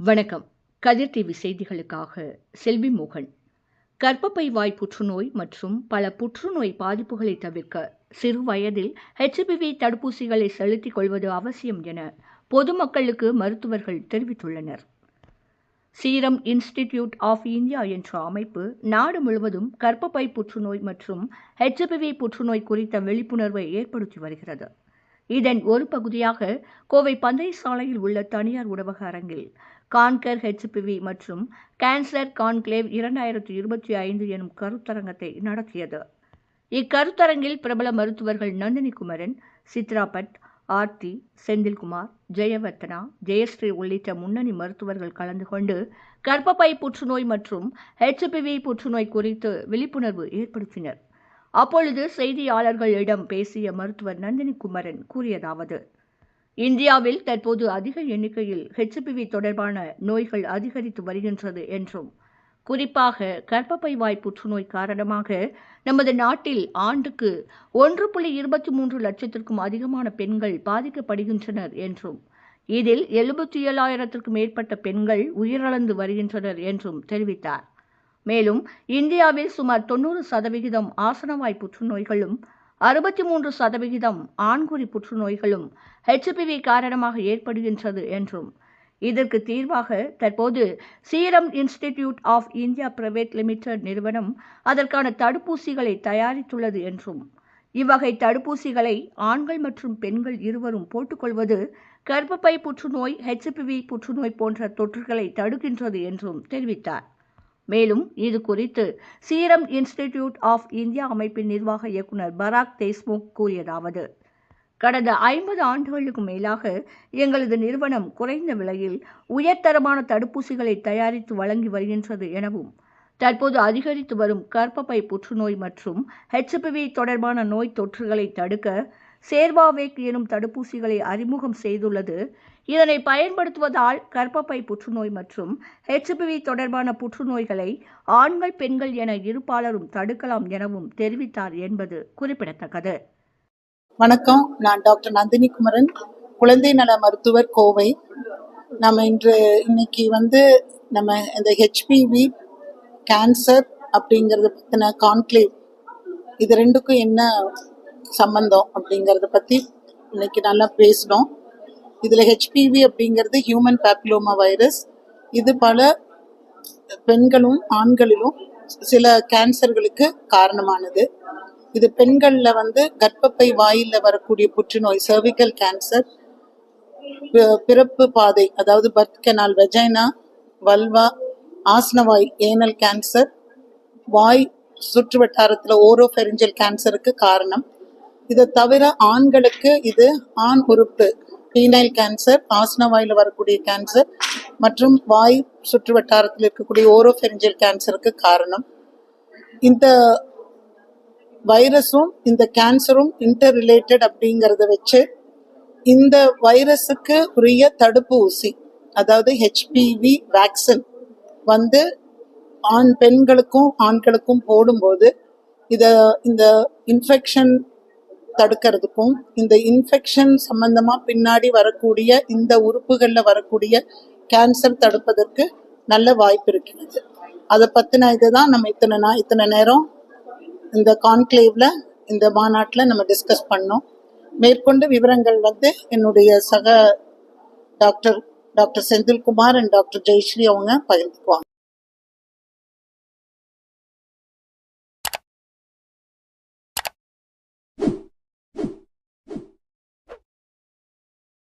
வணக்கம். கதிர் டிவி செய்திகளுக்காக செல்வி மோகன். கர்ப்பப்பை வாய் புற்றுநோய் மற்றும் பல புற்றுநோய் பாதிப்புகளை தவிர்க்க சிறு வயதில் ஹெச்பிவி தடுப்பூசிகளை செலுத்திக் கொள்வது அவசியம் என பொதுமக்களுக்கு மருத்துவர்கள் தெரிவித்துள்ளனர். சீரம் இன்ஸ்டிடியூட் ஆஃப் இந்தியா என்ற அமைப்பு நாடு முழுவதும் கர்ப்பப்பை புற்றுநோய் மற்றும் ஹெச்பிவி புற்றுநோய் குறித்த விழிப்புணர்வை ஏற்படுத்தி வருகிறது. இதன் ஒரு பகுதியாக கோவை பந்தய சாலையில் உள்ள தனியார் உணவக அரங்கில் கான்கர் ஹெச்பிவி மற்றும் கேன்சர் கான்க்ளேவ் இரண்டாயிரத்தி இருபத்தி ஐந்து எனும் கருத்தரங்கத்தை நடத்தியது. இக்கருத்தரங்கில் பிரபல மருத்துவர்கள் நந்தினி குமரன் சித்ரா பட் ஆர்த்தி செந்தில்குமார் ஜெயவர்த்தனா ஜெயஸ்ரீ உள்ளிட்ட முன்னணி மருத்துவர்கள் கலந்து கொண்டு கர்ப்பப்பை புற்றுநோய் மற்றும் ஹெச்பிவி புற்றுநோய் குறித்து விழிப்புணர்வு ஏற்படுத்தினர். அப்பொழுது செய்தியாளர்களிடம் பேசிய மருத்துவர் நந்தினி குமரன் கூறியதாவது இந்தியாவில் தற்போது அதிக எண்ணிக்கையில் ஹெச்பிவி தொடர்பான நோய்கள் அதிகரித்து வருகின்றது என்றும் குறிப்பாக கர்ப்பப்பை வாய் புற்றுநோய் காரணமாக நமது நாட்டில் ஆண்டுக்கு ஒன்று புள்ளி இருபத்தி மூன்று லட்சத்திற்கும் அதிகமான பெண்கள் பாதிக்கப்படுகின்றனர் என்றும் இதில் எழுபத்தி ஏழாயிரத்திற்கும் மேற்பட்ட பெண்கள் உயிரிழந்து வருகின்றனர் என்றும் தெரிவித்தார். மேலும் இந்தியாவில் சுமார் தொண்ணூறு சதவிகிதம் ஆசனவாய் புற்றுநோய்களும் அறுபத்தி மூன்று சதவிகிதம் ஆண்குறி புற்றுநோய்களும் ஹெச்பிவி காரணமாக ஏற்படுகின்றது என்றும். இதற்கு தீர்வாக தற்போது Serum Institute of India Private Limited நிறுவனம் அதற்கான தடுப்பூசிகளை தயாரித்துள்ளது என்றும். இவ்வகை தடுப்பூசிகளை ஆண்கள் மற்றும் பெண்கள் இருவரும் போட்டுக்கொள்வது கர்ப்பப்பை புற்றுநோய் ஹெச்பிவி புற்றுநோய் போன்ற தொற்றுகளை தடுக்கின்றது என்றும் தெரிவித்தார். மேலும் இது குறித்து சீரம் இன்ஸ்டிடியூட் ஆஃப் இந்தியா அமைப்பின் நிர்வாக இயக்குநர் பராக் தேஸ்முக் கூறியதாவது கடந்த ஐம்பது ஆண்டுகளுக்கு மேலாக எங்களது நிறுவனம் குறைந்த விலையில் உயர்தரமான தடுப்பூசிகளை தயாரித்து வழங்கி வருகின்றது எனவும் தற்போது அதிகரித்து வரும் கர்ப்பப்பை புற்றுநோய் மற்றும் ஹெச்பிவி தொடர்பான நோய் தொற்றுகளை தடுக்க சேர்வாவேக் எனும் தடுப்பூசிகளை அறிமுகம் செய்துள்ளது. இதனை பயன்படுத்துவதால் கர்ப்பப்பை புற்றுநோய் மற்றும் ஹெச்பிவி தொடர்பான புற்றுநோய்களை ஆண்கள் பெண்கள் என இருப்பாளரும் தடுக்கலாம் எனவும் தெரிவித்தார் என்பது குறிப்பிடத்தக்கது. வணக்கம். நான் டாக்டர் நந்தினி குமரன் குழந்தை நல மருத்துவர் கோவை. நம்ம இன்று இன்னைக்கு வந்து நம்ம இந்த ஹெச்பிவி கேன்சர் அப்படிங்கிறத பற்றின கான்க்ளேவ் இது ரெண்டுக்கும் என்ன சம்பந்தம் அப்படிங்கிறத பற்றி இன்னைக்கு நல்லா பேசினோம். இதில் ஹெச்பிவி அப்படிங்கிறது ஹியூமன் பேப்லோமா வைரஸ் இது பல பெண்களும் ஆண்களிலும் சில கேன்சர்களுக்கு காரணமானது. இது பெண்களில் வந்து கர்ப்பப்பை வாயில வரக்கூடிய புற்றுநோய் சர்விக்கல் கேன்சர் பிறப்பு பாதை அதாவது பர்த் கெனால் வெஜைனா வல்வா ஆஸ்னவாய் ஏனல் கேன்சர் வாய் சுற்று வட்டாரத்தில் ஓரோஃபெரிஞ்சல் கேன்சருக்கு காரணம். இதை தவிர ஆண்களுக்கு இது ஆண் உறுப்பு. பீனைல் கேன்சர் ஆசனவாயில் வரக்கூடிய கேன்சர் மற்றும் வாய் சுற்று வட்டாரத்தில் இருக்கக்கூடிய ஓரோஃபெரிஞ்சல் கேன்சருக்கு காரணம். இந்த வைரஸும் இந்த கேன்சரும் இன்டர் ரிலேட்டட் அப்படிங்கிறத வச்சு இந்த வைரஸுக்கு உரிய தடுப்பு ஊசி அதாவது ஹெச்பிவி வேக்சின் வந்து ஆண் பெண்களுக்கும் ஆண்களுக்கும் போடும்போது இத இந்த இன்ஃபெக்ஷன் தடுக்கிறதுக்கும் இந்த இன்ஃபெக்ஷன் சம்மந்தமாக பின்னாடி வரக்கூடிய இந்த உறுப்புகளில் வரக்கூடிய கேன்சர் தடுப்பதற்கு நல்ல வாய்ப்பு இருக்கிறது. அதை பற்றின இதை தான் நம்ம இத்தனை நான் இத்தனை நேரம் இந்த கான்க்ளேவில் இந்த மாநாட்டில் நம்ம டிஸ்கஸ் பண்ணோம். மேற்கொண்டு விவரங்கள் வந்து என்னுடைய சக doctor doctor Senthilkumar and doctor Jayashree அவங்க பகிர்ந்துக்குவாங்க.